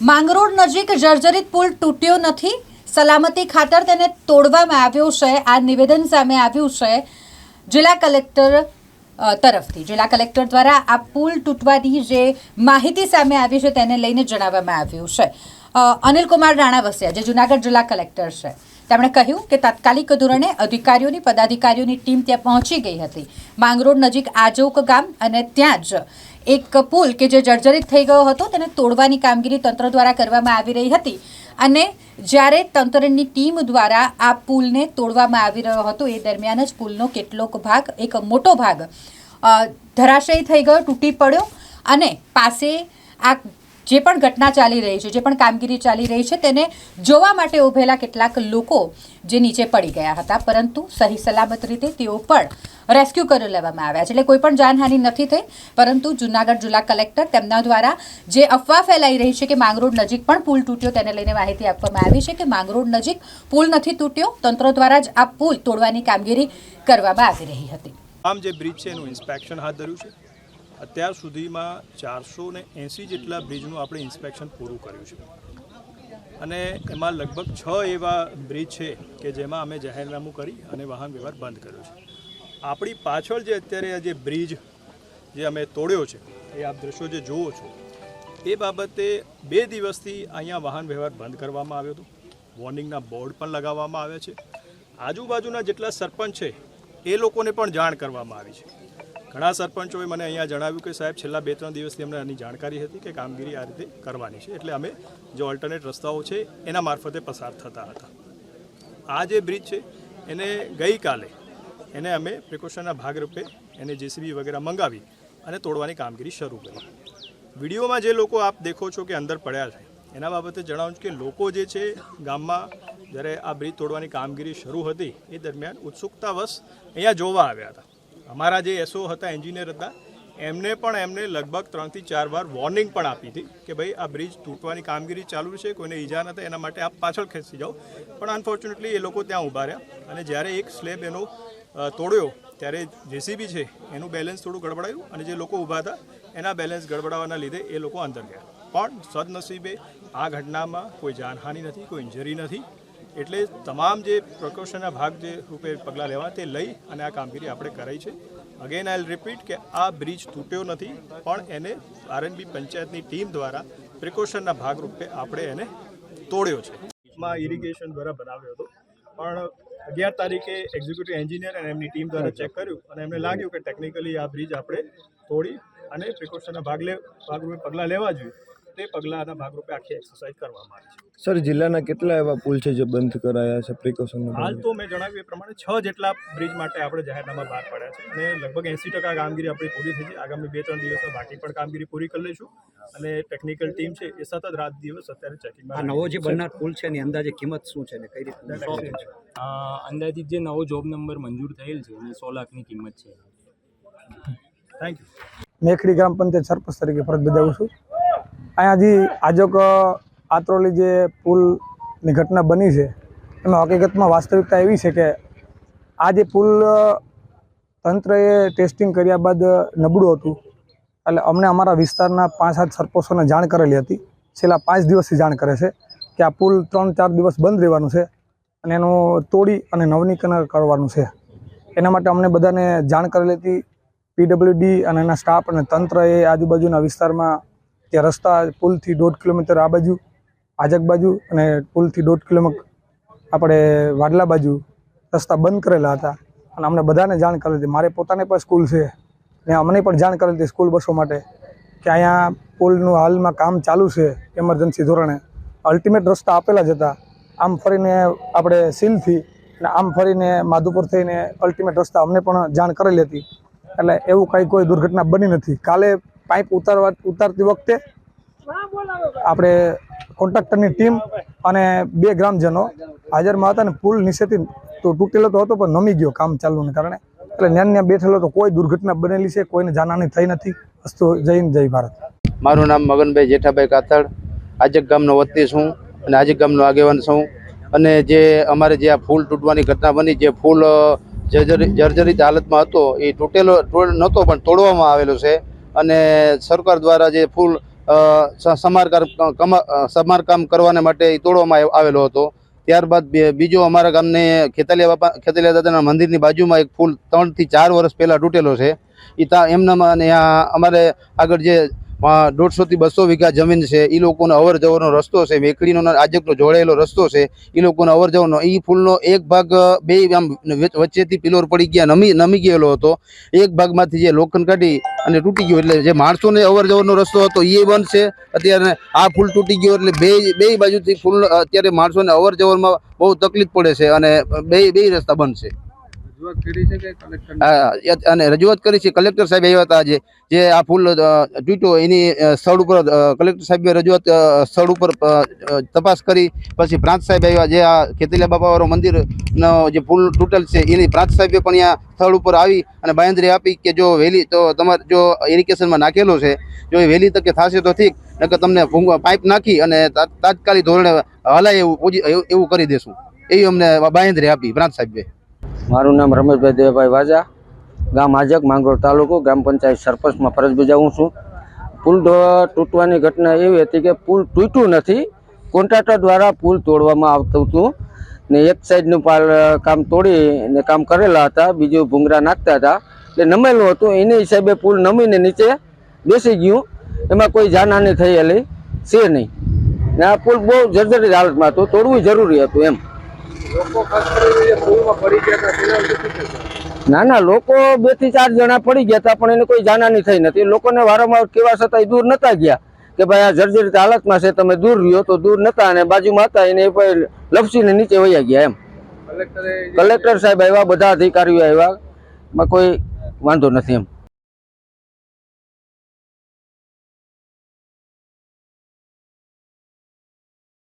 માંગરોળ નજીક જર્જરિત પુલ તૂટ્યો નથી. સલામતી ખાતર તેને તોડવામાં આવ્યો છે. આ નિવેદન સામે આવ્યું છે જિલ્લા કલેક્ટર તરફથી. જિલ્લા કલેક્ટર દ્વારા આ પુલ તૂટવાની જે માહિતી સામે આવી છે તેને લઈને જણાવવામાં આવ્યું છે. અનિલ કુમાર રાણાવસિયા જે જુનાગઢ જિલ્લા કલેક્ટર છે. તેમણે કહ્યું કે તાત્કાલિક ધોરણે અધિકારીઓની, પદાધિકારીઓની ટીમ ત્યાં પહોંચી ગઈ હતી. માંગરોળ નજીક આજોક ગામ અને ત્યાં જ એક પુલ કે જે જર્જરિત થઈ ગયો હતો, તેને તોડવાની કામગીરી તંત્ર દ્વારા કરવામાં આવી રહી હતી અને જ્યારે તંત્રની ટીમ દ્વારા આ પુલને તોડવામાં આવી રહ્યો હતો, એ દરમિયાન જ પુલનો કેટલોક ભાગ, એક મોટો ભાગ ધરાશયી થઈ ગયો, તૂટી પડ્યો અને પાસે આ જે પણ ઘટના ચાલી રહી છે, જે પણ કામગીરી ચાલી રહી છે, તેને જોવા માટે ઊભેલા કેટલાક લોકો જે નીચે પડી ગયા હતા. પરંતુ સહી સલામત રીતે તેઓ પણ રેસ્ક્યુ કરી લેવામાં આવ્યા છે. એટલે કોઈ પણ જાનહાનિ નથી થઈ, પરંતુ જુનાગઢ જિલ્લા કલેક્ટર તેમના દ્વારા જે અફવા ફેલાઈ રહી છે કે માંગરોળ નજીક પણ પુલ તૂટ્યો, તેને લઈને માહિતી આપવામાં આવી છે કે માંગરોળ નજીક પુલ નથી તૂટ્યો. તંત્ર દ્વારા જ આ પુલ તોડવાની કામગીરી કરવામાં આવી રહી હતી. આમ જે બ્રિજ છે, એનું ઇન્સ્પેક્શન હાથ ધર્યું છે? અત્યાર સુધીમાં ચારસો ને એંસી જેટલા બ્રિજનું આપણે ઇન્સ્પેક્શન પૂરું કર્યું છે. અને એમાં લગભગ છ એવા બ્રિજ છે કે જેમાં અમે જાહેરનામું કરી અને વાહન વ્યવહાર બંધ કર્યો છે. આપણી પાછળ જે અત્યારે આ જે બ્રિજ જે અમે તોડ્યો છે, એ આપ દ્રશ્યો જે જુઓ છો, એ બાબતે બે દિવસથી અહીંયા વાહન વ્યવહાર બંધ કરવામાં આવ્યો હતો. વોર્નિંગના બોર્ડ પણ લગાવવામાં આવ્યા છે. આજુબાજુના જેટલા સરપંચ છે, એ લોકોને પણ જાણ કરવામાં આવી છે. ઘણા સરપંચોએ મને અહીંયા જણાવ્યું કે સાહેબ, છેલ્લા બે ત્રણ દિવસથી અમને આની જાણકારી હતી કે કામગીરી આ રીતે કરવાની છે. એટલે અમે જે ઓલ્ટરનેટ રસ્તાઓ છે, એના મારફતે પસાર થતા હતા. આ જે બ્રિજ છે, એને ગઈકાલે એને અમે પ્રિકોશનના ભાગરૂપે એને જેસીબી વગેરે મંગાવી અને તોડવાની કામગીરી શરૂ કરી. વિડીયોમાં જે લોકો આપ દેખો છો કે અંદર પડ્યા છે, એના બાબતે જણાવું છું કે લોકો જે છે, ગામમાં જ્યારે આ બ્રિજ તોડવાની કામગીરી શરૂ હતી, એ દરમિયાન ઉત્સુકતાવશ અહીંયા જોવા આવ્યા હતા. અમારા જે એસઓ હતા, એન્જિનિયર હતા, એમને પણ એમને લગભગ ત્રણથી ચાર વાર વોર્નિંગ પણ આપી હતી કે ભાઈ, આ બ્રિજ તૂટવાની કામગીરી ચાલુ છે, કોઈને ઈજા ન એના માટે આપ પાછળ ખેંચી જાઓ. પણ અનફોર્ચ્યુનેટલી એ લોકો ત્યાં ઊભા રહ્યા અને જ્યારે એક સ્લેબ એનો તોડ્યો, ત્યારે જેસીબી છે, એનું બેલેન્સ થોડું ગડબડાયું અને જે લોકો ઊભા હતા, એના બેલેન્સ ગડબડાવાના લીધે એ લોકો અંદર ગયા. પણ સદનસીબે આ ઘટનામાં કોઈ જાનહાનિ નથી, કોઈ ઇન્જરી નથી. એટલે તમામ જે પ્રિકોશનના ભાગ જે રૂપે પગલાં લેવા તે લઈ અને આ કામગીરી આપણે કરાઈ છે. અગેન આઈ રિપીટ કે આ બ્રિજ તૂટ્યો નથી, પણ એને આરએનબી પંચાયતની ટીમ દ્વારા પ્રિકોશનના ભાગરૂપે આપણે એને તોડ્યો છે. માં ઇરિગેશન દ્વારા બનાવ્યો હતો, પણ અગિયાર તારીખે એક્ઝિક્યુટિવ એન્જિનિયર અને એમની ટીમ દ્વારા ચેક કર્યું અને એમને લાગ્યું કે ટેકનિકલી આ બ્રિજ આપણે તોડી અને પ્રિકોશનના ભાગ લે ભાગરૂપે પગલાં લેવા જોઈએ. તે પગલાંના ભાગરૂપે આખી એક્સરસાઇઝ કરવામાં આવી છે. સર જિલ્લાના કેટલા એવા પુલ છે જે બંધ કરાયા છે પ્રિકોશન હાલ તો મેં જણાવ્યું એ પ્રમાણે છ જેટલા બ્રિજ માટે આપણે જાહેરનામા બહાર પાડ્યા છે અને લગભગ એંસી ટકા કામગીરી આપણી પૂરી થઈ છે. આગામી બે ત્રણ દિવસમાં બાકી પણ કામગીરી પૂરી કરી લઈશું અને ટેકનિકલ ટીમ છે એ સતત રાત દિવસ અત્યારે ચેકિંગમાં નવો જે બનનાર પુલ છે એની અંદાજે કિંમત શું છે ને? કઈ રીતે અંદાજિત જે નવો જોબ નંબર મંજૂર થયેલ છે એની સો લાખની કિંમત છે. થેન્ક યુ મેખડી ગ્રામ પંચાયત સરપંચ તરીકે ફરજ બજાવું છું. અહીંયા હજી આજોક આત્રોલી જે પુલની ઘટના બની છે, એમાં હકીકતમાં વાસ્તવિકતા એવી છે કે આ જે પુલ તંત્રએ ટેસ્ટિંગ કર્યા બાદ નબળું હતું. એટલે અમને અમારા વિસ્તારના પાંચ સાત સરપંચોને જાણ કરેલી હતી. છેલ્લા પાંચ દિવસથી જાણ કરે છે કે આ પુલ ત્રણ ચાર દિવસ બંધ રહેવાનું છે અને એનું તોડી અને નવનીકરણ કરવાનું છે. એના માટે અમને બધાને જાણ કરેલી હતી. પીડબ્લ્યુડી અને એના સ્ટાફ અને તંત્ર એ આજુબાજુના વિસ્તારમાં જે રસ્તા પુલથી દોઢ કિલોમીટર આ બાજુ, આજક બાજુ અને પુલથી દોઢ કિલોમીટર આપણે વાડલા બાજુ રસ્તા બંધ કરેલા હતા. અને અમને બધાને જાણ કરેલી હતી. મારે પોતાને પણ સ્કૂલ છે. ને અમને પણ જાણ કરેલી હતી સ્કૂલ બસો માટે કે અહીંયા પુલનું હાલમાં કામ ચાલુ છે એમરજન્સી ધોરણે. અલ્ટિમેટ રસ્તા આપેલા જ હતા. આમ ફરીને આપણે સીલથી અને આમ ફરીને માધુપુર થઈને અલ્ટિમેટ રસ્તા અમને પણ જાણ કરેલી હતી. એટલે એવું કંઈ કોઈ દુર્ઘટના બની નથી. કાલે પાઇપ ઉતારવા ઉતારતી વખતે આપણે કોન્ટ્રાક્ટરની ટીમ અને બે ગ્રામજનો હાજરમાં હતા ને પુલ નીચેથી તો તૂટેલો તો હતો, પણ નમી ગયો કામ ચાલુને કારણે. એટલે ન્યાન ન્યા બેઠેલો તો કોઈ દુર્ઘટના બનેલી છે, કોઈને જાનહાની થઈ નથી. અસ્તુ હિન્દ, જય ભારત. મારું નામ મગનભાઈ જેઠાભાઈ કાતડ આજક ગામનો વતની છું અને આજક ગામનો આગેવાન છું. અને જે અમારે જે આ ફૂલ તૂટવાની ઘટના બની, જે ફૂલ જર્જરી જર્જરિત હાલતમાં હતો, એ તૂટેલો નહોતો, પણ તોડવામાં આવેલો છે. અને સરકાર દ્વારા જે ફૂલ સમારકામ કમ- સમારકામ કરવાને માટે તોડવામાં આવેલો હતો. ત્યારબાદ બીજો અમારા ગામને ખેતાલિયા બાપા, ખેતાલિયા દાદાના મંદિરની બાજુમાં એક ફૂલ ત્રણથી ચાર વર્ષ પહેલાં તૂટેલો છે. એ ત્યાં એમનામાં અને અમારે આગળ જે દોઢસોથી બસો વીઘા જમીન છે. એ લોકોનો અવર જવરનો રસ્તો છે. વેકડીનો ને આજકનો જોડાયેલો રસ્તો છે. એ લોકોનો અવર જવરનો એ પુલનો એક ભાગ બે આમ વચ્ચેથી પિલોર પડી ગયા, નમી નમી ગયેલો હતો. એક ભાગમાંથી જે લોખંડ કાઢી અને તૂટી ગયો. એટલે જે માણસોને અવર જવરનો રસ્તો હતો એ બંધ છે. અત્યારે આ પુલ તૂટી ગયો એટલે બે બે બાજુથી પુલ અત્યારે માણસોને અવર જવરમાં બહુ તકલીફ પડે છે અને બે બે રસ્તા બંધ છે. અને રજૂઆત કરી છે કલેક્ટર સાહેબ આવ્યા હતા જે આ ફૂલ તૂટ્યો એની સ્થળ ઉપર કલેક્ટર સાહેબે રજૂઆત સ્થળ ઉપર તપાસ કરી, પછી પ્રાંત સાહેબ આવ્યા, જે આ ખેતીલા બાપાવાળો મંદિરનો જે ફૂલ તૂટેલ છે, એની પ્રાંત સાહેબે પણ અહીંયા સ્થળ ઉપર આવી અને બાંયધરી આપી કે જો વહેલી, તો તમારે જો ઇરિગેશનમાં નાખેલો છે, જો એ વહેલી તકે થશે તો ઠીક, નકર તમને પાઇપ નાખી અને તાત્કાલિક ધોરણે હલાય એવું એવું કરી દેશું. એવી અમને બાંયધરી આપી પ્રાંત સાહેબે. મારું નામ રમેશભાઈ દેવભાઈ વાજા, ગામ આજક માંગરોળ તાલુકો, ગ્રામ પંચાયત સરપંચમાં ફરજ બજાવું છું. પુલ તૂટવાની ઘટના એવી હતી કે પુલ તૂટ્યું નથી, કોન્ટ્રાક્ટર દ્વારા પુલ તોડવામાં આવતું હતું ને એક સાઈડનું પાલ, કામ તોડી ને કામ કરેલા હતા, બીજું ભૂંગરા નાખતા હતા. એટલે નમેલું હતું, એની હિસાબે પુલ નમીને નીચે બેસી ગયું. એમાં કોઈ જાનહાની થયેલી છે નહીં. ને આ પુલ બહુ જર્જરિત હાલતમાં હતું, તોડવું જરૂરી હતું એમ. ના ના લોકો બેથી ચાર જણા પડી ગયા હતા પણ એને કોઈ જાનહાની થઈ નથી. લોકોને વારંવાર કેવા છતાંય દૂર નતા ગયા કે ભાઈ આ જર્જરિત હાલતમાં છે તમે દૂર રહ્યો તો દૂર નતા અને બાજુમાં હતા એને લપસીને નીચે વયા ગયા એમ. કલેક્ટર સાહેબ આવ્યા બધા અધિકારીઓ આવ્યા કોઈ વાંધો નથી એમ.